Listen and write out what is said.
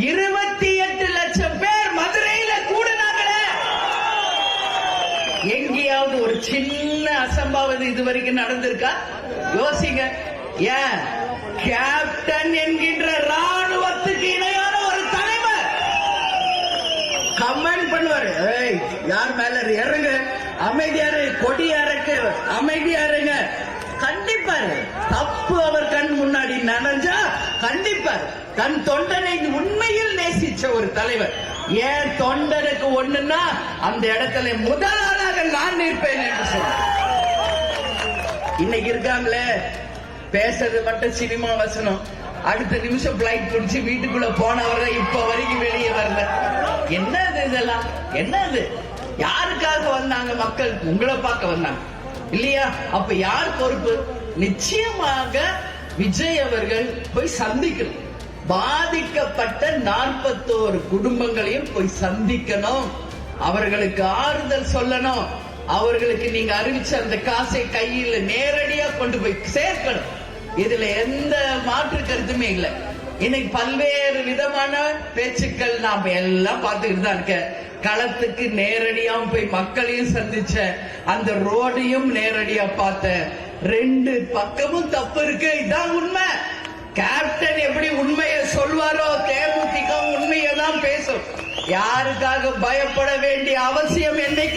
இருபத்தி எட்டு லட்சம் பேர் மதுரையில கூடினாங்கள எங்கேயாவது ஒரு சின்ன அசம்பாவிதம் இது வரைக்கும் நடந்திருக்கா? யோசிங்க. ஏன்? கேப்டன் என்கின்ற ராணுவத்துக்கு இணையான ஒரு தலைவர். கமெண்ட் பண்ணுவாரு. ஏய் யார் மேல இறங்க. அமைதியாரு கொடியாருக்கு அமைதியாருங்க கண்டிப்பாரு தப்பு அவர் கண் முன்னாடி நடந்தா கண்டிப்பார் தன் தொண்டனை உண்மையில் நேசிச்ச ஒரு தலைவர். ஏன் தொண்டனுக்கு ஒண்ணுன்னா அந்த இடத்துல முதல் ஆளாக நான் நிற்பேன் என்று சொன்னார். இன்னைக்கு இருக்காங்களே பேசுறது மட்டும் சினிமா வசனம். அடுத்த நிமிஷம் பிளைட் பிடிச்சி வீட்டுக்குள்ள போனவரை இப்ப வரைக்கும் வெளியே வரல. என்னது இதெல்லாம்? என்னது? யாருக்காக வந்தாங்க மக்கள்? உங்களை பார்க்க வந்தாங்க. இல்லையா? அப்ப யார் பொறுப்பு? நிச்சயமாக விஜய் அவர்கள் போய் சந்திக்கணும். பாதிக்கப்பட்ட நாற்பத்தோரு குடும்பங்களையும் போய் சந்திக்கணும். அவர்களுக்கு ஆறுதல் சொல்லணும். அவர்களுக்கு நீங்க அறிவிச்ச அந்த காசை கையில் நேரடியா கொண்டு போய் சேர்க்கணும். இதுல எந்த மாற்று கருத்துமே இல்லை. இன்னைக்கு பல்வேறு விதமான பேச்சுக்கள் நாம எல்லாம் பார்த்துக்கிட்டு தான் இருக்க களத்துக்கு நேரடியாக போய் மக்களையும் சந்திச்ச அந்த ரோடையும் நேரடியா பார்த்த ரெண்டு பக்கமும் தப்பு இருக்கு. இதான் உண்மை. கேப்டன் எப்படி உண்மையை சொல்வாரோ தேமுதிக உண்மையை தான் பேசும். யாருக்காக பயப்பட வேண்டிய அவசியம் என்னை